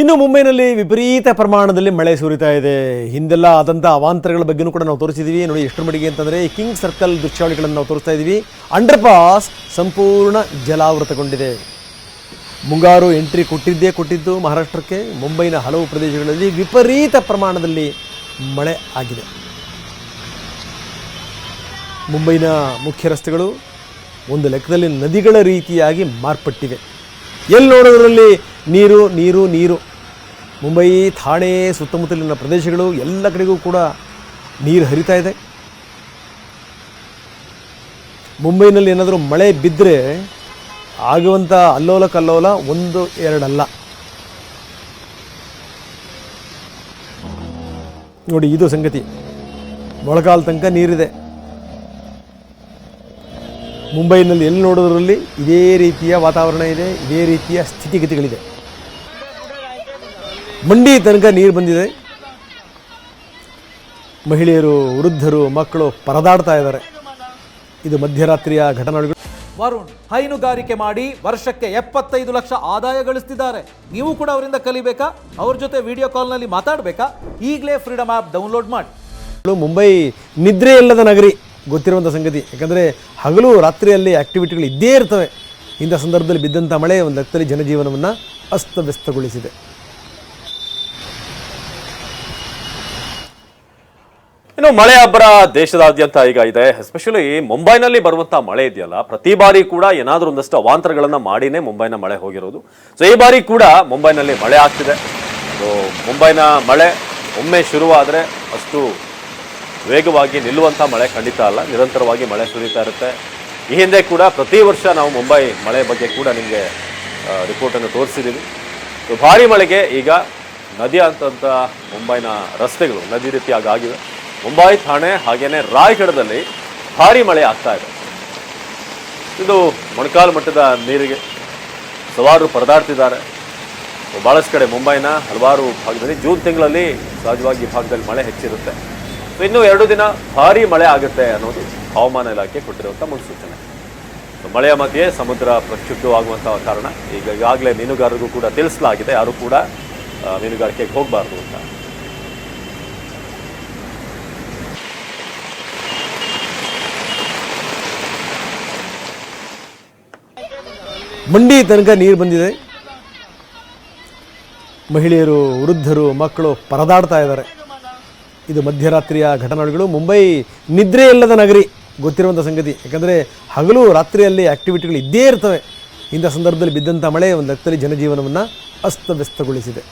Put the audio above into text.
ಇನ್ನು ಮುಂಬೈನಲ್ಲಿ ವಿಪರೀತ ಪ್ರಮಾಣದಲ್ಲಿ ಮಳೆ ಸುರಿತಾ ಇದೆ. ಹಿಂದೆಲ್ಲ ಆದಂಥ ಅವಾಂತರಗಳ ಬಗ್ಗೆನೂ ಕೂಡ ನಾವು ತೋರಿಸಿದ್ದೀವಿ ನೋಡಿ ಎಷ್ಟು ಮಡಿಗೆ ಅಂತಂದರೆ ಕಿಂಗ್ ಸರ್ಕಲ್ ದೃಶ್ಯಾವಳಿಗಳನ್ನು ನಾವು ತೋರಿಸ್ತಾ ಇದ್ದೀವಿ ಅಂಡರ್ ಪಾಸ್ ಸಂಪೂರ್ಣ ಜಲಾವೃತಗೊಂಡಿದೆ. ಮುಂಗಾರು ಎಂಟ್ರಿ ಕೊಟ್ಟಿದ್ದೇ ಕೊಟ್ಟಿದ್ದು ಮಹಾರಾಷ್ಟ್ರಕ್ಕೆ. ಮುಂಬೈನ ಹಲವು ಪ್ರದೇಶಗಳಲ್ಲಿ ವಿಪರೀತ ಪ್ರಮಾಣದಲ್ಲಿ ಮಳೆ ಆಗಿದೆ. ಮುಂಬೈನ ಮುಖ್ಯ ರಸ್ತೆಗಳು ಒಂದು ಲೆಕ್ಕದಲ್ಲಿ ನದಿಗಳ ರೀತಿಯಾಗಿ ಮಾರ್ಪಟ್ಟಿವೆ. ಎಲ್ಲಿ ನೋಡೋದ್ರಲ್ಲಿ ನೀರು ನೀರು ನೀರು. ಮುಂಬೈ ಥಾಣೆ ಸುತ್ತಮುತ್ತಲಿನ ಪ್ರದೇಶಗಳು ಎಲ್ಲ ಕಡೆಗೂ ಕೂಡ ನೀರು ಹರಿತಾ ಇದೆ. ಮುಂಬೈನಲ್ಲಿ ಏನಾದರೂ ಮಳೆ ಬಿದ್ದರೆ ಆಗುವಂಥ ಅಲ್ಲೋಲ ಕಲ್ಲೋಲ ಒಂದು ಎರಡಲ್ಲ ನೋಡಿ ಇದು ಸಂಗತಿ. ಮೊಳಕಾಲ್ ತನಕ ನೀರಿದೆ. ಮುಂಬೈನಲ್ಲಿ ಎಲ್ಲಿ ನೋಡೋದ್ರಲ್ಲಿ ಇದೇ ರೀತಿಯ ವಾತಾವರಣ ಇದೆ, ಇದೇ ರೀತಿಯ ಸ್ಥಿತಿಗತಿಗಳಿದೆ. ಮಂಡಿ ತನಕ ನೀರು ಬಂದಿದೆ. ಮಹಿಳೆಯರು ವೃದ್ಧರು ಮಕ್ಕಳು ಪರದಾಡ್ತಾ ಇದ್ದಾರೆ. ಇದು ಮಧ್ಯರಾತ್ರಿಯ ಘಟನೆಗಳು. ವರುಣ್ ಹೈನುಗಾರಿಕೆ ಮಾಡಿ ವರ್ಷಕ್ಕೆ ಎಪ್ಪತ್ತೈದು ಲಕ್ಷ ಆದಾಯ ಗಳಿಸ್ತಿದ್ದಾರೆ. ನೀವು ಕೂಡ ಅವರಿಂದ ಕಲಿಬೇಕಾ? ಅವ್ರ ಜೊತೆ ವಿಡಿಯೋ ಕಾಲ್ನಲ್ಲಿ ಮಾತಾಡಬೇಕಾ? ಈಗಲೇ ಫ್ರೀಡಮ್ ಆ್ಯಪ್ ಡೌನ್ಲೋಡ್ ಮಾಡಿ. ಮುಂಬೈ ನಿದ್ರೆ ಇಲ್ಲದ ನಗರಿ ಗೊತ್ತಿರುವಂಥ ಸಂಗತಿ. ಯಾಕಂದರೆ ಹಗಲು ರಾತ್ರಿಯಲ್ಲಿ ಆಕ್ಟಿವಿಟಿಗಳು ಇದ್ದೇ ಇರ್ತವೆ. ಇಂಥ ಸಂದರ್ಭದಲ್ಲಿ ಬಿದ್ದಂಥ ಮಳೆ ಒಂದು ಲೆಕ್ಕದಲ್ಲಿ ಜನಜೀವನವನ್ನು ಅಸ್ತವ್ಯಸ್ತಗೊಳಿಸಿದೆ. ಇನ್ನು ಮಳೆ ಅಬ್ಬರ ದೇಶದಾದ್ಯಂತ ಈಗ ಇದೆ. ಎಸ್ಪೆಷಲಿ ಮುಂಬೈನಲ್ಲಿ ಬರುವಂತ ಮಳೆ ಇದೆಯಲ್ಲ, ಪ್ರತಿ ಬಾರಿ ಕೂಡ ಏನಾದರೂ ಒಂದಷ್ಟು ಅವಾಂತರಗಳನ್ನ ಮಾಡಿನೇ ಮುಂಬೈನ ಮಳೆ ಹೋಗಿರೋದು. ಸೊ ಈ ಬಾರಿ ಕೂಡ ಮುಂಬೈನಲ್ಲಿ ಮಳೆ ಆಗ್ತಿದೆ. ಸೊ ಮುಂಬೈನ ಮಳೆ ಒಮ್ಮೆ ಶುರುವಾದರೆ ಅಷ್ಟು ವೇಗವಾಗಿ ನಿಲ್ಲುವಂಥ ಮಳೆ ಖಂಡಿತ ಅಲ್ಲ. ನಿರಂತರವಾಗಿ ಮಳೆ ಸುರಿತಾ ಇರುತ್ತೆ. ಈ ಹಿಂದೆ ಕೂಡ ಪ್ರತಿ ವರ್ಷ ನಾವು ಮುಂಬೈ ಮಳೆ ಬಗ್ಗೆ ಕೂಡ ನಿಮಗೆ ರಿಪೋರ್ಟನ್ನು ತೋರಿಸಿದ್ದೀವಿ ಸೊ ಭಾರಿ ಮಳೆಗೆ ಈಗ ನದಿ ಅಂತಂತ ಮುಂಬೈನ ರಸ್ತೆಗಳು ನದಿ ರೀತಿಯಾಗಿ ಆಗಿವೆ ಮುಂಬೈ ಠಾಣೆ ಹಾಗೇನೆ ರಾಯಗಢದಲ್ಲಿ ಭಾರಿ ಮಳೆ ಆಗ್ತಾ ಇದೆ. ಇದು ಮೊಣಕಾಲು ಮಟ್ಟದ ನೀರಿಗೆ ಸವಾರು ಪರದಾಡ್ತಿದ್ದಾರೆ. ಭಾಳಷ್ಟು ಕಡೆ ಮುಂಬೈನ ಹಲವಾರು ಭಾಗದಲ್ಲಿ ಜೂನ್ ತಿಂಗಳಲ್ಲಿ ಸಹಜವಾಗಿ ಭಾಗದಲ್ಲಿ ಮಳೆ ಹೆಚ್ಚಿರುತ್ತೆ. ಇನ್ನೂ ಎರಡು ದಿನ ಭಾರಿ ಮಳೆ ಆಗುತ್ತೆ ಅನ್ನೋದು ಹವಾಮಾನ ಇಲಾಖೆ ಕೊಟ್ಟಿರುವಂಥ ಮುನ್ಸೂಚನೆ. ಮಳೆಯ ಮಧ್ಯೆ ಸಮುದ್ರ ಪ್ರಕ್ಷುಬ್ಧವಾಗುವಂತಹ ಕಾರಣ ಈಗ ಈಗಾಗಲೇ ಮೀನುಗಾರರಿಗೂ ಕೂಡ ತಿಳಿಸಲಾಗಿದೆ. ಯಾರು ಕೂಡ ಮೀನುಗಾರಿಕೆಗೆ ಹೋಗಬಾರ್ದು ಅಂತ. ಮಂಡಿ ತನಕ ನೀರು ಬಂದಿದೆ. ಮಹಿಳೆಯರು, ವೃದ್ಧರು, ಮಕ್ಕಳು ಪರದಾಡ್ತಾ ಇದ್ದಾರೆ. ಇದು ಮಧ್ಯರಾತ್ರಿಯ ಘಟನೆಗಳು ಮುಂಬೈ ನಿದ್ರೆ ಇಲ್ಲದ ನಗರಿ ಗೊತ್ತಿರುವಂಥ ಸಂಗತಿ. ಯಾಕಂದರೆ ಹಗಲು ರಾತ್ರಿಯಲ್ಲಿ ಆ್ಯಕ್ಟಿವಿಟಿಗಳು ಇದ್ದೇ ಇರ್ತವೆ. ಇಂಥ ಸಂದರ್ಭದಲ್ಲಿ ಬಿದ್ದಂಥ ಮಳೆ ಒಂದು ಲೆಕ್ಕದಲ್ಲಿ ಜನಜೀವನವನ್ನು ಅಸ್ತವ್ಯಸ್ತಗೊಳಿಸಿದೆ.